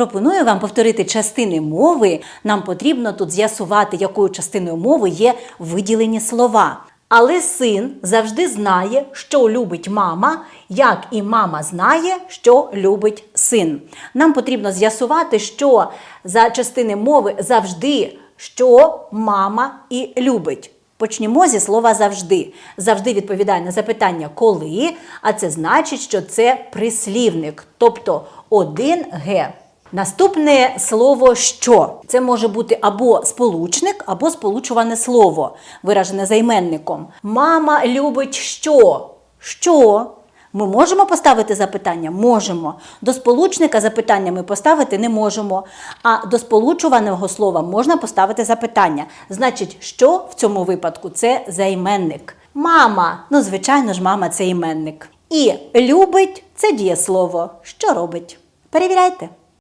Пропоную вам повторити частини мови. Нам потрібно тут з'ясувати, якою частиною мови є виділені слова. Але син завжди знає, що любить мама, як і мама знає, що любить син. Нам потрібно з'ясувати, що за частини мови завжди, що мама і любить. Почнімо зі слова завжди. Завжди відповідає на запитання коли, а це значить, що це прислівник, тобто один г. Наступне слово що. Це може бути або сполучник, або сполучуване слово, виражене займенником. Мама любить що? Що? Ми можемо поставити запитання? Можемо. До сполучника запитання ми поставити не можемо. А до сполучуваного слова можна поставити запитання. Значить, що в цьому випадку це займенник. Мама, ну звичайно ж, мама це іменник. І любить це дієслово. Що робить? Перевіряйте.